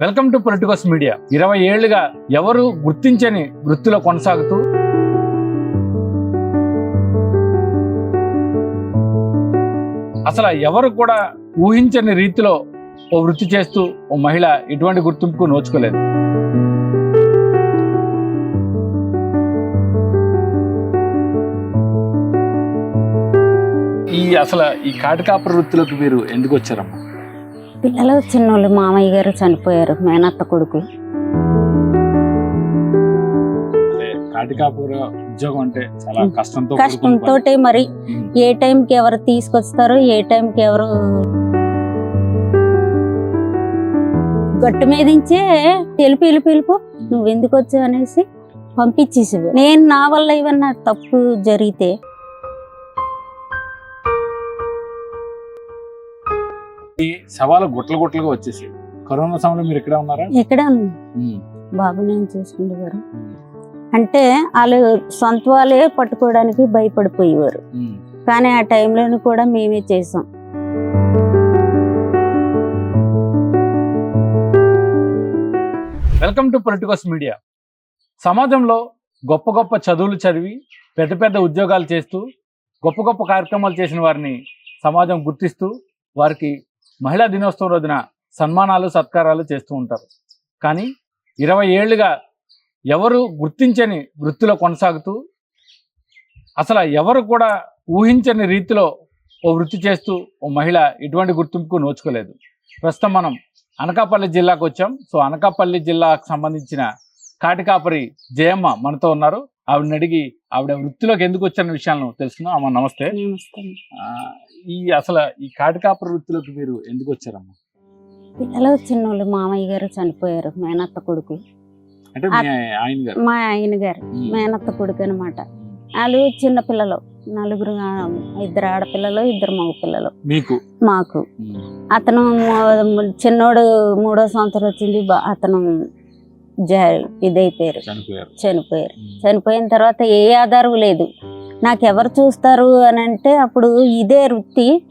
Welcome to politicals media. ఇరవై ఏళ్ళుగా ఎవరు గుర్తించని వృత్తిలో కొనసాగుతూ అసలు ఎవరు కూడా ఊహించని రీతిలో ఓ వృత్తి చేస్తూ ఓ మహిళ ఎటువంటి గుర్తింపుకు నోచుకోలేదు. ఈ అసలు ఈ కాటికాపర వృత్తిలోకి మీరు ఎందుకు వచ్చారమ్మా? పిల్లలు చిన్నోళ్ళు మామయ్య గారు చనిపోయారు మేనత్త కొడుకు కష్టంతో. మరి. ఏ టైంకి ఎవరు తీసుకొస్తారో ఏ టైంకి ఎవరు గట్టు మీదించే తెలుపు వెళ్ళిపు వెళ్ళిపో నువ్వు ఎందుకు వచ్చావు అనేసి పంపించేసేవి నేను నా వల్ల ఏమన్నా తప్పు జరిగితే ఈ శవాలు గుట్టలు గుట్టలుగా వచ్చేసి కరోనా సమయంలో మీరు ఇక్కడే ఉన్నారా? ఎక్కడ ఉమ్. బాబు నేను చూసుకునేవారు. అంటే వాళ్ళు సొంత వాళ్ళే పట్టుకోవడానికి భయపడిపోయేవారు. కానీ ఆ టైంలోని కూడా మేమే చేసాం. Welcome to politicals media. సమాజంలో గొప్ప గొప్ప చదువులు చదివి పెద్ద పెద్ద ఉద్యోగాలు చేస్తూ గొప్ప గొప్ప కార్యక్రమాలు చేసిన వారిని సమాజం గుర్తిస్తూ వారికి మహిళా దినోత్సవం రోజున సన్మానాలు సత్కారాలు చేస్తూ ఉంటారు. కానీ ఇరవై ఏళ్ళుగా ఎవరు గుర్తించని వృత్తిలో కొనసాగుతూ అసలు ఎవరు కూడా ఊహించని రీతిలో ఓ వృత్తి చేస్తూ ఓ మహిళ ఎటువంటి గుర్తింపుకు నోచుకోలేదు. ప్రస్తుతం మనం అనకాపల్లి జిల్లాకు వచ్చాం. సో అనకాపల్లి జిల్లాకు సంబంధించిన కాటికాపరి జయమ్మ మనతో ఉన్నారు. ఆవిడని అడిగి ఆవిడ వృత్తిలోకి ఎందుకు వచ్చిన విషయాలను తెలుసుకుందాం. అమ్మ నమస్తే. ఈ అసలు ఈ కాటికాపరి వృత్తిలోకి మీరు ఎందుకు వచ్చారమ్మా? పిల్లలు చిన్నోళ్ళు మామయ్య గారు చనిపోయారు మేనత్త కొడుకు. అంటే మీ ఆయన గారు. మేనత్త కొడుకు అనమాట వాళ్ళు చిన్న పిల్లలు నలుగురు ఇద్దరు ఆడపిల్లలు ఇద్దరు మగ పిల్లలు. మీకు? మాకు. అతను చిన్నోడు మూడో సంవత్సరం వచ్చింది అతను ఇదైపోయారు. చనిపోయారు. చనిపోయిన తర్వాత ఏ ఆధారం లేదు. నాకు ఎవరు చూస్తారు అని అంటే అప్పుడు ఇదే వృత్తి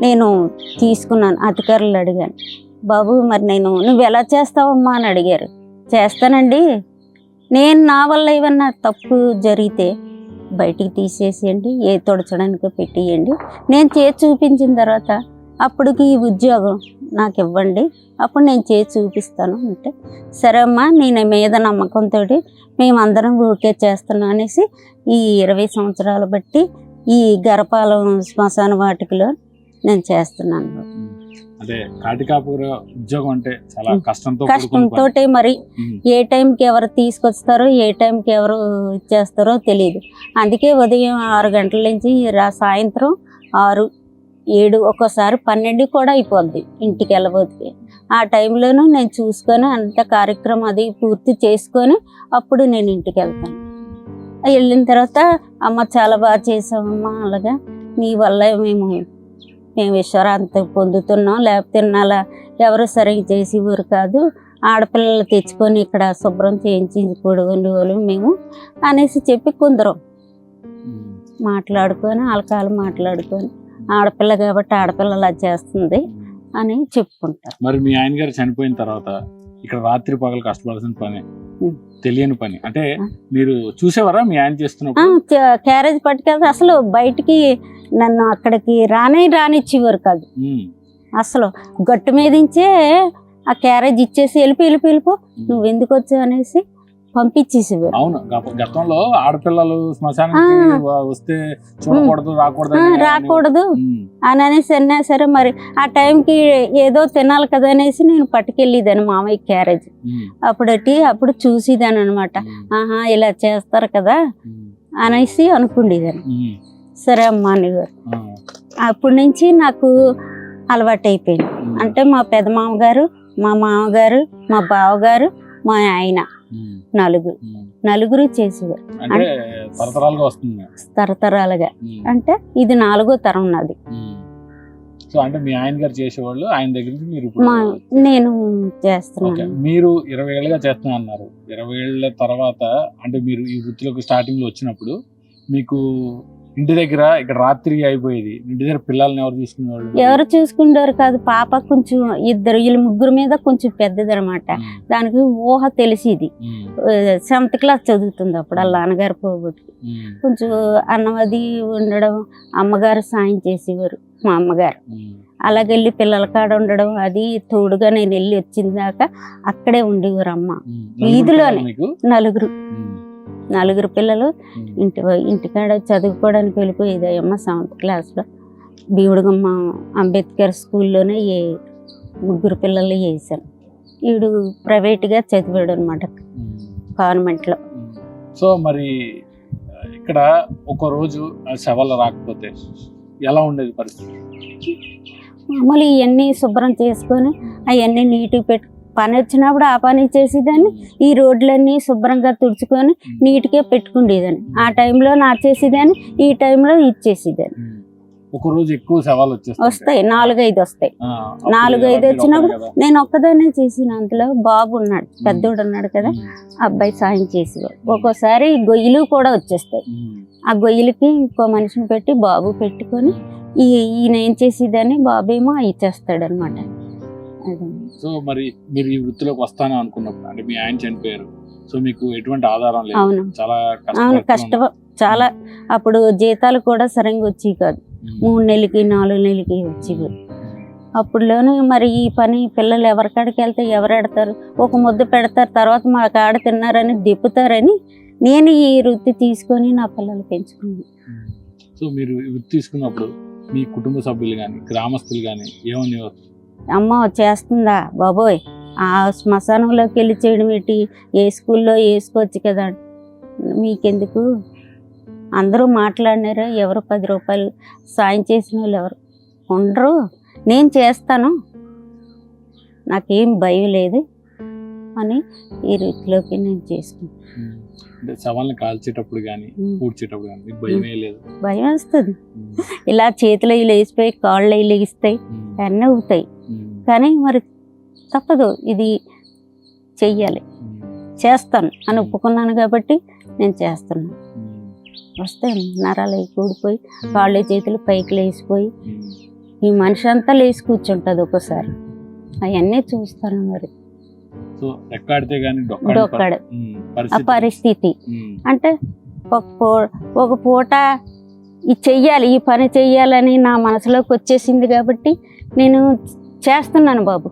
నేను తీసుకున్నాను. అధికారులు అడిగాను బాబు మరి నేను నువ్వు ఎలా చేస్తావమ్మా? అని అడిగారు. చేస్తానండి. నేను నా వల్ల ఏమన్నా తప్పు జరిగితే బయటికి తీసేసేయండి. ఏ తొడచడానికి పెట్టేయండి. నేను చేసి చూపించిన తర్వాత అప్పటికి ఈ ఉద్యోగం నాకు ఇవ్వండి అప్పుడు నేను చేసి చూపిస్తాను అంటే సరే అమ్మా నేను మీద నమ్మకంతో మేమందరం ఓకే చేస్తున్నాం అనేసి ఈ ఇరవై సంవత్సరాలు బట్టి ఈ గరపాలెం శ్మశాన వాటికలో నేను చేస్తున్నాను. అదే కాటికాపుర ఉద్యోగం అంటే చాలా. కష్టంతో కష్టంతో. మరి. ఏ టైంకి ఎవరు తీసుకొస్తారో ఏ టైంకి ఎవరు ఇచ్చేస్తారో తెలియదు అందుకే ఉదయం ఆరు గంటల నుంచి సాయంత్రం ఆరు ఏడు ఒక్కోసారి పన్నెండు కూడా అయిపోద్ది ఇంటికి వెళ్ళబోతే. ఆ టైంలోనూ నేను చూసుకొని అంత కార్యక్రమం అది పూర్తి చేసుకొని అప్పుడు నేను ఇంటికి వెళ్తాను. వెళ్ళిన తర్వాత అమ్మ చాలా బాగా చేసావమ్మా అలాగా? నీ వల్ల మేము మేము విశ్వరాంతి పొందుతున్నాం లేకపోతే నాలా ఎవరు సరిగ్గా చేసేవారు కాదు. ఆడపిల్లలు తెచ్చుకొని ఇక్కడ శుభ్రం చేయించి పొడుగుండి వాళ్ళు మేము అనేసి చెప్పి కొందరం. మాట్లాడుకొని వాళ్ళకాలు మాట్లాడుకొని ఆడపిల్ల కాబట్టి ఆడపిల్ల అలా చేస్తుంది అని చెప్పుకుంటారు మరి మీ ఆయన గారు చనిపోయిన తర్వాత ఇక్కడ రాత్రి పగలు కష్టపడాల్సిన పని. తెలియని పని అంటే. మీరు చూసేవారా మీ ఆయన చేస్తున్నప్పుడు క్యా- క్యారేజ్ పట్టుకెళ్తే అసలు బయటికి నన్ను అక్కడికి రానే రానిచ్చేవారు కాదు. అసలు గట్టు మీదించే ఆ క్యారేజ్ ఇచ్చేసి వెళ్ళిపో వెళ్ళిపో వెళ్ళిపో నువ్వు ఎందుకు వచ్చావు అనేసి పంపించేసేవారు అవును గత- గతంలో ఆడపిల్లలు శ్మశానానికి వస్తే చూడకూడదు రాకూడదు అని- రాకూడదు ఉమ్. అని అనేసి అన్నా సరే మరి ఆ టైంకి ఏదో తినాలి కదా అనేసి నేను పట్టుకెళ్ళేదాన్ని మామయ్య క్యారేజ్. అప్పుడటి అప్పుడు చూసేదాన్ని అనమాట. ఆహా ఇలా చేస్తారు కదా. అనేసి అనుకుండేదాన్ని. సరే అమ్మా అనేవారు. అప్పటి నుంచి నాకు అలవాటు అయిపోయింది ఉమ్. అంటే మా పెద్ద మామగారు మా మామగారు మా బావగారు మా ఆయన. నలుగురు. నలుగురు చేసేవారు. అంటే తరతరాలుగా వస్తుంది. తరతరాలుగా. ఉమ్. అంటే ఇది నాలుగో తరం నాది. సో అంటే మీ ఆయన గారు చేసేవాళ్ళు ఆయన దగ్గర నుంచి మీరు నేను చేస్తున్నాను. మీరు ఇరవై ఏళ్ళుగా చేస్తున్నా అన్నారు. ఇరవై ఏళ్ళ తర్వాత అంటే మీరు ఈ వృత్తిలోకి స్టార్టింగ్లో వచ్చినప్పుడు మీకు ఇంటి దగ్గర ఇక్కడ రాత్రి అయిపోయేది. ఇంటి దగ్గర పిల్లల్ని ఎవరు తీసుకునేవాళ్ళు? ఎవరు చూసుకుంటారు కాదు పాప కొంచెం ఇద్దరు వీళ్ళ ముగ్గురు మీద కొంచెం పెద్దది అనమాట దానికి ఊహ తెలిసిది. సెవెంత్ క్లాస్ చదువుతుంది అప్పుడు వాళ్ళ నాన్నగారు పోగొట్టు కొంచెం అన్నం అది ఉండడం అమ్మగారు సాయం చేసేవారు మా అమ్మగారు. అలాగెళ్ళి పిల్లల కాడ ఉండడం అది తోడుగా నేను వెళ్ళి వచ్చిన దాకా అక్కడే ఉండేవారు అమ్మ. వీధిలోనే. నలుగురు. నలుగురు పిల్లలు ఇంటి ఇంటికాడ చదువుకోవడానికి వెళ్ళిపోయేది అమ్మ సెవెంత్ క్లాస్లో బీవుడుగమ్మ అంబేద్కర్ స్కూల్లోనే ఏ ముగ్గురు పిల్లలు వేసాను వీడు ప్రైవేట్గా చదివాడు అనమాట ఉమ్. సో మరి ఇక్కడ ఒక రోజు శవాలు రాకపోతే ఎలా ఉండేది పరిస్థితి? మామూలు ఇవన్నీ శుభ్రం చేసుకొని అవన్నీ నీట్గా పెట్టు పని వచ్చినప్పుడు ఆ పని చేసేదాన్ని. ఈ రోడ్లన్నీ శుభ్రంగా తుడుచుకొని నీట్గా పెట్టుకునేదాన్ని ఆ టైంలో నా చేసేదాన్ని ఈ టైంలో ఇచ్చేసేదాన్ని. ఉమ్. ఒక రోజు ఎక్కువ వచ్చేస్తాయి. వస్తాయి నాలుగైదు వస్తాయి. ఆ, అప్పుడు నాలుగు ఐదు మీరు వచ్చినప్పుడు. నేను ఒక్కదాన్నే చేసిన. అందులో బాబు ఉన్నాడు పెద్దోడు ఉన్నాడు కదా అబ్బాయి సాయం చేసేవాడు. ఒక్కోసారి గొయ్యిలు కూడా వచ్చేస్తాయి. ఆ గొయ్యిలకి ఇంకో మనిషిని పెట్టి బాబు పెట్టుకొని ఈ ఈయన ఏం చేసేదాన్ని? బాబేమో ఇచ్చేస్తాడు అనమాట అదే సో మరి మీరు ఈ వృత్తిలోకి వస్తాను అనుకున్నప్పుడు అంటే మీ ఆయన చనిపోయారు. సో మీకు ఎటువంటి ఆధారం లేదు. చాలా అవును కష్టం. చాలా అప్పుడు జీతాలు కూడా సరిగ్గా వచ్చి కాదు. మూడు నెలలకి నాలుగు నెలలకి వచ్చేవి అప్పుడులోనే మరి ఈ పని పిల్లలు ఎవరికాడికి వెళ్తే ఎవరు ఎడతారు ఒక ముద్ద పెడతారు తర్వాత మా కాడ తిన్నారని దిప్పుతారని నేను ఈ వృత్తి తీసుకొని నా పిల్లలు పెంచుకున్నాను. సో మీరు వృత్తి తీసుకున్నప్పుడు మీ కుటుంబ సభ్యులు కానీ గ్రామస్తులు కానీ ఏమని అమ్మ చేస్తుందా? బాబోయ్ ఆ శ్మశానంలోకి వెళ్ళి చేయడం ఏంటి? ఏ స్కూల్లో వేసుకోవచ్చు కదా? మీకెందుకు? అందరూ మాట్లాడినారు ఎవరు పది రూపాయలు సాయం చేసిన వాళ్ళు ఎవరు? ఉండరు నేను చేస్తాను. నాకేం భయం లేదు అని ఈ వృత్తిలోకి నేను చేసుకున్నాను కాల్చేటప్పుడు కానీ ఉమ్. పూడ్చేటప్పుడు కానీ మీకు భయమే లేదు. భయం వేస్తుంది. ఇలా చేతులు అవి లేచిపోయి కాళ్ళు లెగిస్తాయి అన్నీ అవుతాయి. కానీ మరి తప్పదు ఇది చెయ్యాలి. చేస్తాను అని ఒప్పుకున్నాను కాబట్టి నేను చేస్తున్నాను. వస్తే నరాలు కూడిపోయి కాళ్ళు చేతులు పైకి లేచిపోయి. ఈ మనిషి అంతా లేచి కూర్చుంటుంది ఒక్కోసారి. అవన్నీ చూస్తాను మరి. డొక్కడు ఆ పరిస్థితి. అంటే ఒక పూ ఒక పూట ఇది చెయ్యాలి ఈ పని చెయ్యాలని నా మనసులోకి వచ్చేసింది కాబట్టి నేను చేస్తున్నాను బాబు.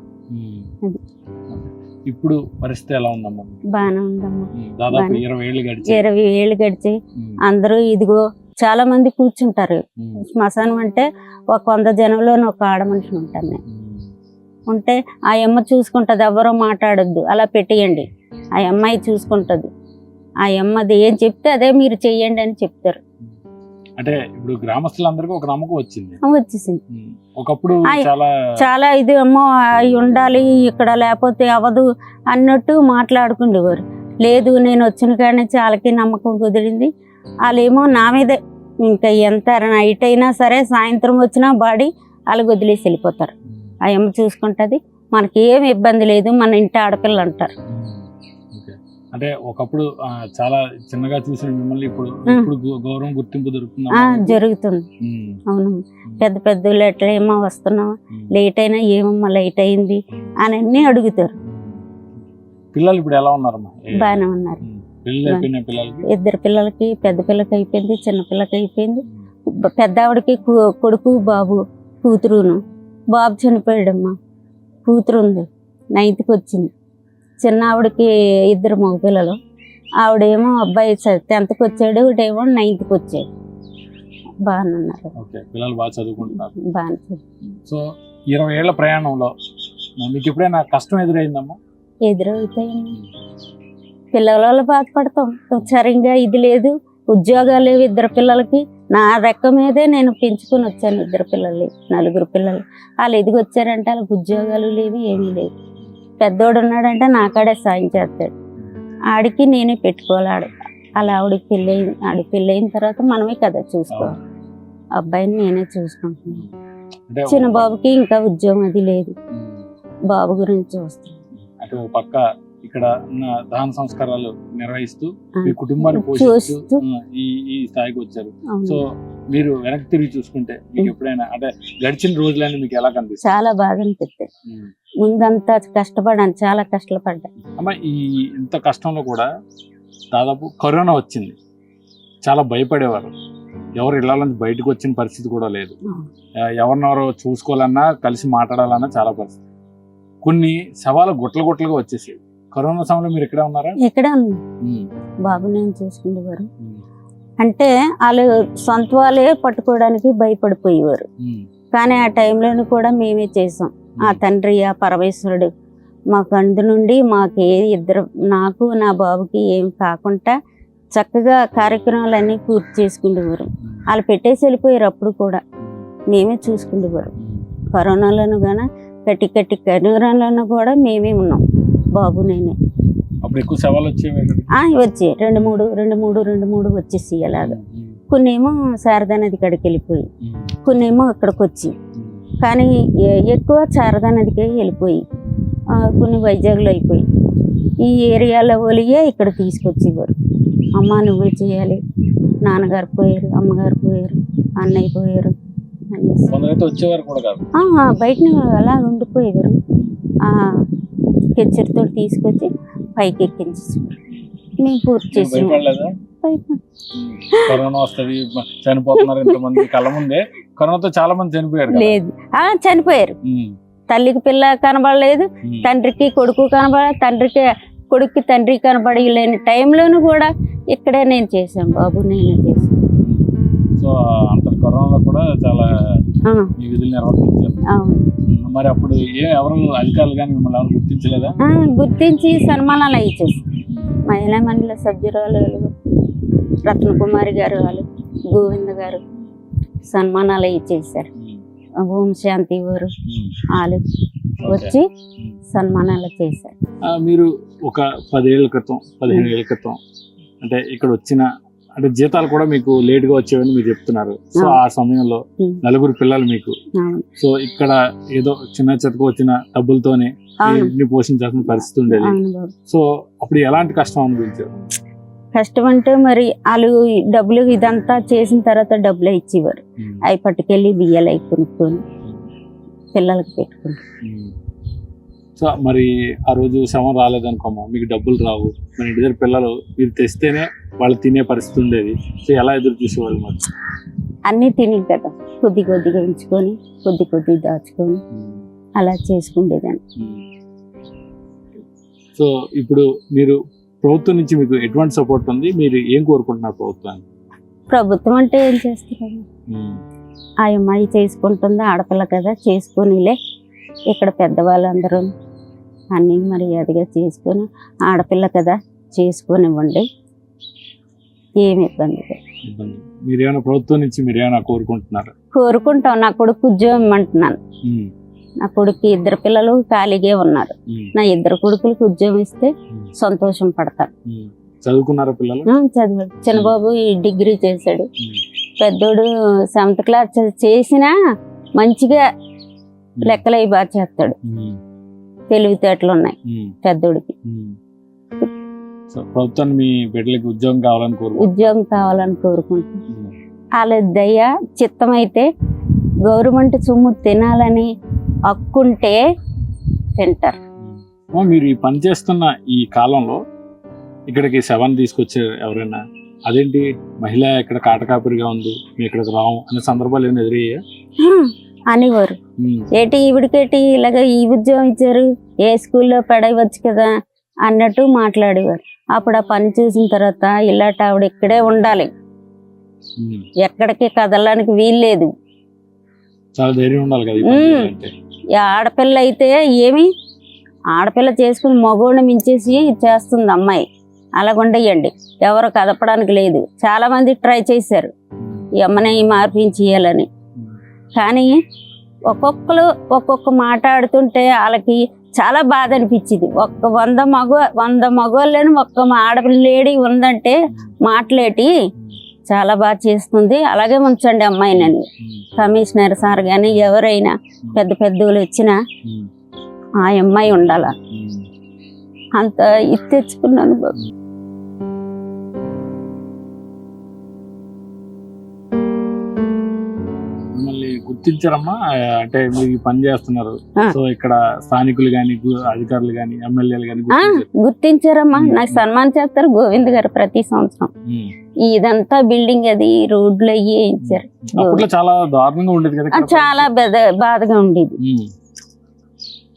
ఇప్పుడు పరిస్థితి ఎలా ఉందమ్మా? బాగానే ఉందమ్మా. దాదాపు. ఇరవై ఏళ్ళు గడిచి ఇరవై ఏళ్ళు గడిచి అందరూ ఇదిగో చాలా మంది కూర్చుంటారు. శ్మశానం అంటే ఒక వంద జనంలో ఒక ఆడ మనిషి ఉంటాను నేను ఉంటే ఆ అమ్మ చూసుకుంటుంది ఎవరో మాట్లాడొద్దు అలా పెట్టేయండి. ఆ అమ్మాయి చూసుకుంటుంది. ఆ అమ్మది ఏం చెప్తే అదే మీరు చెయ్యండి అని చెప్తారు. అంటే ఇప్పుడు గ్రామస్తులందరికీ ఒక నమ్మకం వచ్చింది. వచ్చేసింది. ఒకప్పుడు. చాలా చాలా ఇది అమ్మో అయి ఉండాలి ఇక్కడ లేకపోతే అవ్వదు అన్నట్టు మాట్లాడుకుండేవారు. లేదు నేను వచ్చిన కాడి నుంచి వాళ్ళకి నమ్మకం కుదిరింది. వాళ్ళేమో నా మీదే ఇంకా ఎంత నైట్ అయినా సరే సాయంత్రం వచ్చినా బాడీ వాళ్ళకి వదిలేసి వెళ్ళిపోతారు. అమ్మ చూసుకుంటుంది మనకి ఏం ఇబ్బంది లేదు మన ఇంటి ఆడపిల్ల అంటారు. అంటే ఒకప్పుడు చాలా చిన్నగా చూసిన మిమ్మల్ని ఇప్పుడు. ఇప్పుడు గౌరవం గుర్తింపు దొరుకుతుంది జరుగుతుంది. అవును. పెద్ద పెద్ద లెటర్ ఏమో వస్తున్నావా? లేట్ అయినా ఏమమ్మా లేట్ అయింది? అని అన్నీ అడుగుతారు. పిల్లలు ఇప్పుడు ఎలా ఉన్నారమ్మా? బాగానే ఉన్నారు. ఇద్దరు పిల్లలకి పెద్ద పిల్లకి అయిపోయింది చిన్న పిల్లకి అయిపోయింది. పెద్ద ఆవిడకి కొడుకు బాబు కూతురును. బాబు చనిపోయాడమ్మా. కూతురు ఉంది నైన్త్కి వచ్చింది. చిన్న ఆవిడకి ఇద్దరు మగపిల్లలు ఆవిడేమో అబ్బాయి టెన్త్కి వచ్చాడు ఒకటేమో నైన్త్కి వచ్చాడు. బాగానే ఉన్నారు. పిల్లలు బాగా చదువుకుంటున్నారు. బాగానే సో ఇరవై ఏళ్ళ ప్రయాణంలో మీకు ఎప్పుడైనా కష్టం ఎదురైందమ్మా? ఎదురవుతాయండి. పిల్లల వల్ల బాధపడతాం. సరిగ్గా ఇది లేదు. ఉద్యోగాలు లేవు ఇద్దరు పిల్లలకి. నా రెక్క మీదే నేను పెంచుకొని వచ్చాను ఇద్దరు పిల్లలు నలుగురు పిల్లలు వాళ్ళు ఎదిగి వచ్చారంటే వాళ్ళకి ఉద్యోగాలు లేవు ఏమీ లేవు. పెద్దోడు ఉన్నాడంటే నా కాడే సాయం చేస్తాడు. ఆడికి నేనే పెట్టుకోవాలి. ఆడు అలా ఆవిడకి పెళ్ళి ఆడికి పెళ్ళి అయిన తర్వాత మనమే కదా చూసుకోవాలి. అబ్బాయిని నేనే చూసుకుంటున్నాను. చిన్న బాబుకి ఇంకా ఉద్యోగం అది లేదు. బాబు గురించి చూస్తాను. అంటే ఒక పక్క ఇక్కడ దహన సంస్కారాలు నిర్వహిస్తూ మీ కుటుంబాన్ని పోషిస్తూ ఈ ఈ స్థాయికి వచ్చారు. సో మీరు వెనక్కి తిరిగి చూసుకుంటే మీకు ఎప్పుడైనా అంటే గడిచిన రోజులన్నీ మీకు ఎలా కనిపిస్తుంది చాలా బాగా అనిపిస్తుంది ముందంతా కష్టపడాను చాలా కష్టపడ్డా. అమ్మ ఈ ఇంత కష్టంలో కూడా దాదాపు కరోనా వచ్చింది. చాలా భయపడేవారు. ఎవరు ఇళ్ళ నుంచి బయటకు వచ్చిన పరిస్థితి కూడా లేదు. ఎవరినెవరో చూసుకోవాలన్నా కలిసి మాట్లాడాలన్నా చాలా పరిస్థితి. కొన్ని శవాలు గుట్టలు గుట్టలుగా వచ్చేసేవి. కరోనా సమయంలో మీరు ఇక్కడే ఉన్నారా? ఇక్కడే బాబు నేను చూసుకునేవారు. అంటే వాళ్ళు సొంత వాళ్ళే పట్టుకోవడానికి భయపడిపోయేవారు. కానీ ఆ టైంలోని కూడా మేమే చేసాం. ఆ తండ్రి ఆ పరమేశ్వరుడు మాకు అందు నుండి మాకు ఏ ఇద్దరు నాకు నా బాబుకి ఏం కాకుండా చక్కగా కార్యక్రమాలన్నీ పూర్తి చేసుకునేవారు వాళ్ళు పెట్టేసి వెళ్ళిపోయారు అప్పుడు కూడా. మేమే చూసుకునేవారు కరోనాలోను గాన కట్టి కట్టి కరోనాలోనూ కూడా మేమే ఉన్నాం. బాబు నేనే. అప్పుడు ఎక్కువ వచ్చేవి ఇక్కడ. ఆ, వచ్చి రెండు మూడు రెండు మూడు రెండు మూడు వచ్చేసి అలాగా. ఉమ్, కొన్నేమో శారదా నది కాడికి వెళ్ళిపోయి ఉమ్, కొన్నేమో అక్కడికి వచ్చి. కానీ ఎక్కువ శారదా నదికే వెళ్ళిపోయి కొన్ని వైజాగ్లో అయిపోయి. ఈ ఏరియాలో ఒలిగే ఇక్కడ తీసుకొచ్చేవారు. అమ్మ నువ్వే చేయాలి. నాన్నగారు పోయారు అమ్మగారు పోయారు అన్నయ్య పోయారు బయట అలా ఉండిపోయేవారు. కెచ్చరితో తీసుకొచ్చి పైకి ఎక్కించేసేవారు మేము పూర్తి మీరు చేసాము భయపడలేదా కరోనా వస్తది మ- చనిపోతున్నారు ఇంతమంది. కళ్ళ ముందే కరోనాతో చాలా మంది చనిపోయారు. లేదు. ఆ చనిపోయారు. తల్లికి పిల్ల కనబడలేదు తండ్రికి కొడుకు కనబడ తండ్రికి కొడుక్కి తండ్రి కనబడి లేని టైంలోనూ కూడా ఇక్కడే నేను చేశాను బాబు నేను చేశాను. సో అంత కరోనాలో కూడా చాలా మీ విధులు నిర్వర్తించారు. మరి అప్పుడు ఏ ఎవరు అధికారులు కానీ మిమ్మల్ని ఎవరు గుర్తించలేదా? గుర్తించి సన్మానాలు ఇచ్చేసి మహిళా మండలి సభ్యురాలు రత్నకుమారి గారు వాళ్ళు గోవింద గారు సన్మానాలు ఇచ్చేసారు శాంతి ఉమ్, వాళ్ళు. వచ్చి. సన్మానాలు చేశారు. మీరు ఒక పదేళ్ళ క్రితం పదిహేను ఏళ్ళ క్రితం అంటే ఇక్కడ వచ్చిన అంటే జీతాలు కూడా మీకు లేట్గా వచ్చేవని మీరు చెప్తున్నారు. సో. ఆ. సమయంలో. నలుగురు పిల్లలు మీకు. సో ఇక్కడ ఏదో చిన్న చెత్తకు వచ్చిన డబ్బులతోనే ఇంటిని పోషించాల్సిన పరిస్థితి ఉండేది. సో అప్పుడు ఎలాంటి కష్టం అనిపించారు కష్టం అంటే మరి వాళ్ళు డబ్బులు ఇదంతా చేసిన తర్వాత డబ్బులు ఇచ్చేవారు. అవి పట్టుకెళ్ళి బియ్యాలు అవి కొనుక్కొని పిల్లలకి పెట్టుకుని సో మరి ఆ రోజు శవం రాలేదనుకోమా మీకు డబ్బులు రావు. మన ఇంటి దగ్గర పిల్లలు మీరు తెస్తేనే వాళ్ళు తినే పరిస్థితి ఉండేది. సో ఎలా ఎదురు చూసేవాళ్ళు మరి? అన్నీ తిని కదా కొద్ది కొద్దిగా ఉంచుకొని కొద్ది కొద్ది దాచుకొని అలా చేసుకుండేదాన్ని. సో ఇప్పుడు మీరు ప్రభుత్వం నుంచి మీకు ఎటువంటి సపోర్ట్ ఉంది? మీరు ఏం కోరుకుంటున్నారు ప్రభుత్వాన్ని ప్రభుత్వం అంటే ఏం చేస్తారు ఆ అమ్మాయి చేసుకుంటుంది ఆడపిల్ల కదా చేసుకొనిలే. ఇక్కడ పెద్దవాళ్ళందరూ అన్నీ మర్యాదగా చేసుకొని ఆడపిల్ల కదా చేసుకొనివ్వండి. ఏమి ఇబ్బంది ప్రభుత్వం నుంచి కోరుకుంటున్నారు? కోరుకుంటాం. నా కొడుకు ఉద్యోగం ఇమ్మంటున్నాను. నా కొడుకు ఇద్దరు పిల్లలు ఖాళీగా ఉన్నారు. నా ఇద్దరు కొడుకులకు ఉద్యోగం ఇస్తే సంతోషం పడతాను చదువుకున్నారా పిల్లలు? చదివాడు చిన్నబాబు ఈ డిగ్రీ చేశాడు. పెద్దోడు సెవెంత్ క్లాస్ చేసినా మంచిగా లెక్కలు అవి బాగా చేస్తాడు. తెలివితేటలు ఉన్నాయి పెద్దోడికి. సో ప్రభుత్వాన్ని మీ బిడ్డలకి ఉద్యోగం కావాలని కోరుకుంటున్నారు ఉద్యోగం కావాలని కోరుకుంటున్నాను వాళ్ళ దయ చిత్తమైతే గవర్నమెంట్ సొమ్ము తినాలని హక్కుంటే తింటారు. మీరు ఈ పని చేస్తున్న ఈ కాలంలో ఇక్కడికి శవం తీసుకొచ్చారు ఎవరైనా? అదేంటి? మహిళ ఇక్కడ కాటకాపురిగా ఉంది మీ ఇక్కడికి రాము అనే సందర్భాలు ఏమైనా ఎదురయ్యా అనేవారు ఏటి ఈవిడికేటి ఇలాగ ఈ ఉద్యోగం ఇచ్చారు? ఏ స్కూల్లో పడవచ్చు కదా అన్నట్టు మాట్లాడేవారు. అప్పుడు ఆ పని చూసిన తర్వాత ఇలాంటి ఆవిడ ఇక్కడే ఉండాలి. ఎక్కడికి కదలడానికి వీల్లేదు ఆడపిల్ల అయితే ఏమి? ఆడపిల్ల చేసుకుని మగోడిని మించేసి చేస్తుంది అమ్మాయి. అలాగుండయండి ఎవరు కదపడానికి లేదు. చాలా మంది ట్రై చేశారు. ఈ అమ్మని మార్పించేయాలని కానీ ఒక్కొక్కరు ఒక్కొక్క మాట్లాడుతుంటే వాళ్ళకి చాలా బాధ అనిపించింది. ఒక్క వంద మగ వంద మగవాళ్ళని ఒక్క ఆడపిల్ల లేడీ ఉందంటే మాట్లాడి చాలా బాగా చేస్తుంది. అలాగే ఉంచండి అమ్మాయినని కమిషనర్ సార్ కానీ ఎవరైనా పెద్ద పెద్దోళ్ళు వచ్చినా ఆ అమ్మాయి ఉండాల? అంత ఇది తెచ్చుకున్నాను బాబు. గుర్తించారమ్మా. అంటే మీరు ఈ పని చేస్తున్నారు. సో ఇక్కడ స్థానికులు గాని గు- అధికారులు గాని ఎమ్మెల్యేలు గాని ఆ, గుర్తించారు. గుర్తించారమ్మా. నాకు సన్మానం చేస్తారు గోవింద్ గారు ప్రతి సంవత్సరం. ఉమ్. ఇదంతా బిల్డింగ్ అది రోడ్లు అయ్యి వేయించారు అప్పట్లో చాలా దారుణంగా ఉండేది కదా ఆ, ఇక్కడ. చాలా బాధ బాధగా ఉండేది. ఉమ్.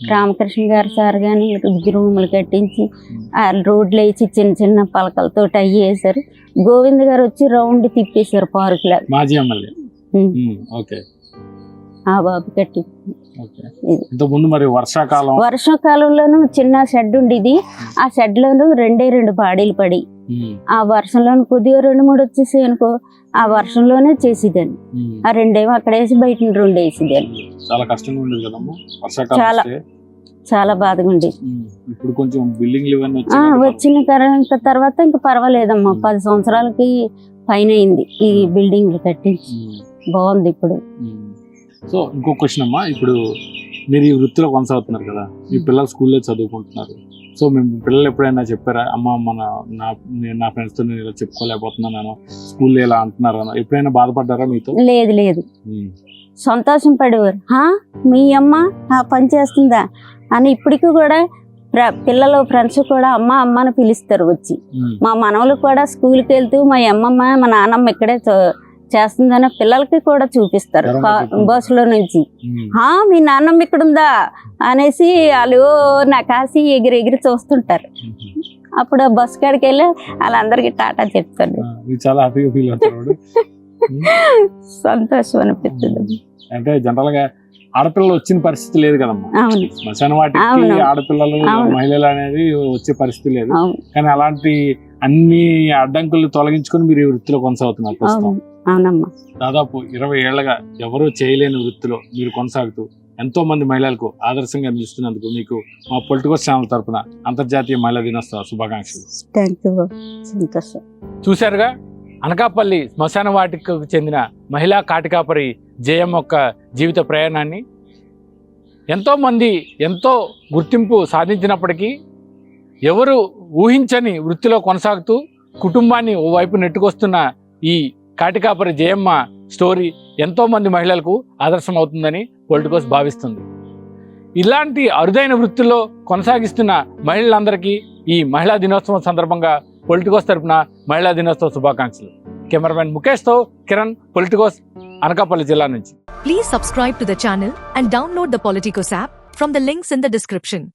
రామకృష్ణ గారు సార్ కానీ రూములు కట్టించి ఆ రోడ్లు వేసి చిన్న చిన్న పలకలతో అయ్యి వేసారు గోవింద్ గారు వచ్చి రౌండ్ తిప్పేశారు పార్క్ లా మాజీ ఎమ్మెల్యే. ఉమ్. ఉమ్. ఓకే. ఆ బాబు కట్టి. మరి వర్షాకాలం? వర్షాకాలంలోనూ చిన్న షెడ్ ఉండేది. ఆ షెడ్ లోను రెండే రెండు బాడీలు పడి. ఆ వర్షంలోను కొద్దిగా రెండు మూడు వచ్చేసాయి అనుకో ఆ వర్షంలోనే చేసేదాన్ని. ఆ రెండేమో అక్కడ వేసి బయట రెండు వేసేదాన్ని. చాలా కష్టంగా ఉండేది కదమ్మా చాలా. చాలా బాధగా ఉండేది. ఇప్పుడు కొంచెం బిల్డింగ్లు. వచ్చిన తర్వాత ఇంకా పర్వాలేదమ్మా. పది సంవత్సరాలకి పైన అయింది ఈ బిల్డింగ్ కట్టించి. బాగుంది ఇప్పుడు. సో ఇంకో క్వశ్చన్ అమ్మా ఇప్పుడు మీరు ఈ వృత్తిలో కొనసాగుతున్నారు కదా మీ పిల్లలు స్కూల్లో చదువుకుంటున్నారు. సో మేము పిల్లలు ఎప్పుడైనా చెప్పారా అమ్మ మన నా నేను నా ఫ్రెండ్స్తో నేను ఇలా చెప్పుకోలేకపోతున్నాను స్కూల్లో ఇలా అంటున్నారు అని ఎప్పుడైనా బాధపడ్డారా మీతో? లేదు లేదు. సంతోషం పడేవారు. "హా, మీ అమ్మ ఆ పని చేస్తుందా? అని ఇప్పటికీ కూడా పిల్లలు ఫ్రెండ్స్ కూడా అమ్మ అమ్మ అని పిలుస్తారు వచ్చి. మా మనవలు కూడా స్కూల్కి వెళ్తూ మా అమ్మమ్మ మా నాన్నమ్మ ఇక్కడే చేస్తుందని పిల్లలకి కూడా చూపిస్తారు. బస్సులో నుంచి. "హా, మీ నాన్నమ్మ ఇక్కడ ఉందా అనేసి వాళ్ళు నా కాసి ఎగిరి ఎగిరి చూస్తుంటారు. అప్పుడు ఆ బస్ కాడికి వెళ్ళి వాళ్ళందరికీ టాటా చెప్తాడు. చాలా హ్యాపీగా ఫీల్. సంతోషం అనిపిస్తుంది. అంటే జనరల్గా ఆడపిల్లలు వచ్చిన పరిస్థితి లేదు కదమ్మా. శ్మశాన వాటికి. ఆడపిల్లలు. మహిళలు అనేది వచ్చే పరిస్థితి లేదు. కానీ అలాంటి అన్ని అడ్డంకులు తొలగించుకొని మీరు ఈ వృత్తిలో కొనసాగుతున్నారు ప్రస్తుతం. అవునమ్మా. దాదాపు ఇరవై ఏళ్ళుగా ఎవరూ చేయలేని వృత్తిలో మీరు కొనసాగుతూ ఎంతో మంది మహిళలకు ఆదర్శంగా నిలుస్తున్నందుకు మీకు మా పొలిటికల్ ఛానల్ తరపున అంతర్జాతీయ మహిళా దినోత్సవ శుభాకాంక్షలు. థ్యాంక్ యూ సంతోషం. చూశారుగా? అనకాపల్లి శ్మశాన వాటికకు చెందిన మహిళా కాటికాపరి జయం యొక్క జీవిత ప్రయాణాన్ని ఎంతోమంది ఎంతో గుర్తింపు సాధించినప్పటికీ ఎవరు ఊహించని వృత్తిలో కొనసాగుతూ కుటుంబాన్ని ఓవైపు నెట్టుకొస్తున్న ఈ కాటికాపురి జయమ్మ స్టోరీ ఎంతోమంది మహిళలకు ఆదర్శం అవుతుందని పొలిటికోస్ భావిస్తుంది. ఇలాంటి అరుదైన వృత్తిలో కొనసాగిస్తున్న మహిళలందరికీ ఈ మహిళా దినోత్సవం సందర్భంగా పొలిటికోస్ తరపున మహిళా దినోత్సవ శుభాకాంక్షలు. కెమెరామెన్ ముఖేష్తో కిరణ్ పొలిటికోస్ అనకాపల్లి జిల్లా నుంచి. Please subscribe to the channel and download the Politicos app from the links in the description